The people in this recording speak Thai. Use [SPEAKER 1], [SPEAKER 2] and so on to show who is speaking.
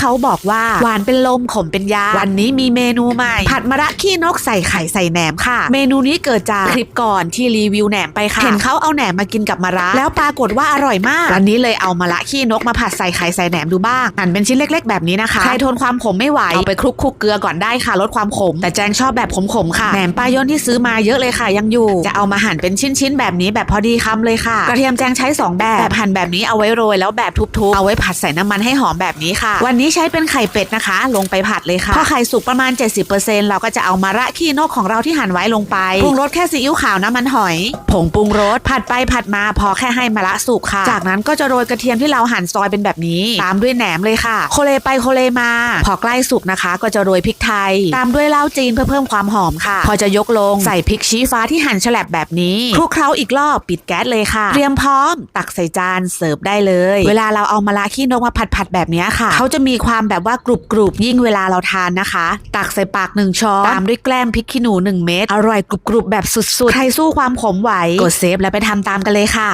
[SPEAKER 1] เขาบอกว่าหวานเป็นลมขมเป็นยา วันนี้มีเมนูใหม่ ผัดมะระขี้นกใส่ไข่ใส่แหนมค่ะ เมนูนี้เกิดจากคลิปก่อนที่รีวิวแหนมไปค่ะ เห็นเขาเอาแหนมมากินกับมะระแล้วปรากฏว่าอร่อยมาก วันนี้เลยเอามะระขี้นกมาผัดใส่ไข่ใส่แหนมดูบ้างหั่นเป็นชิ้นเล็ก ๆ แบบนี้นะคะใครทนความขมไม่ไหวเอาไปคลุกคลุกเกลือก่อนได้ค่ะลดความขม แต่แจงชอบแบบขมๆค่ะแหนมปลาย่นที่ซื้อมาเยอะเลยค่ะยังอยู่ จะเอามาหั่นเป็นชิ้นๆแบบนี้แบบพอดีคำเลยค่ะ กระเทียมแจงใช้สองแบบแบบหั่นแบบนี้เอาไว้โรยแล้วแบบทุบๆเอาไว้ผัดใส่น้ำมันให้หอมแบบนี้ค่ะ วันนี้ใช้เป็นไข่เป็ดนะคะ ลงไปผัดเลยค่ะ พอไข่สุกประมาณ 70%เราก็จะเอามาระขี้นกของเราที่หั่นไว้ลงไปปรุงรสแค่ซีอิ๊วขาวน้ำมันหอย ผงปรุงรสผัดไปผัดมาพอแค่ให้มะระสุกค่ะ จากนั้นก็จะโรยกระเทียมที่เราหั่นซอยเป็นแบบนี้ ตามด้วยแหนมเลยค่ะ โคเลไปโคเลมา พอใกล้สุกนะคะ ก็จะโรยพริกไทย ตามด้วยเหล้าจีนเพื่อเพิ่มความหอมค่ะ พอจะยกลงใส่พริกชี้ฟ้าที่หั่นฉลับแบบนี้คลุกเคล้าอีกรอบปิดแก๊สเลยค่ะเตรียมพร้อม ตักใส่จานเสิร์ฟได้เลย เวลาเราเอามะระขี้นกมาผัดผัดๆแบบนี้ค่ะ เขาจะมีความแบบว่ากรุบกรุบยิ่งเวลาเราทานนะคะ ตักใส่ปากหนึ่งช้อนตามด้วยแกล้มพริกขี้หนูหนึ่งเม็ดอร่อยกรุบกรุบแบบสุดๆ ใครสู้ความขมไหว กดเซฟแล้วไปทำตามกันเลยค่ะ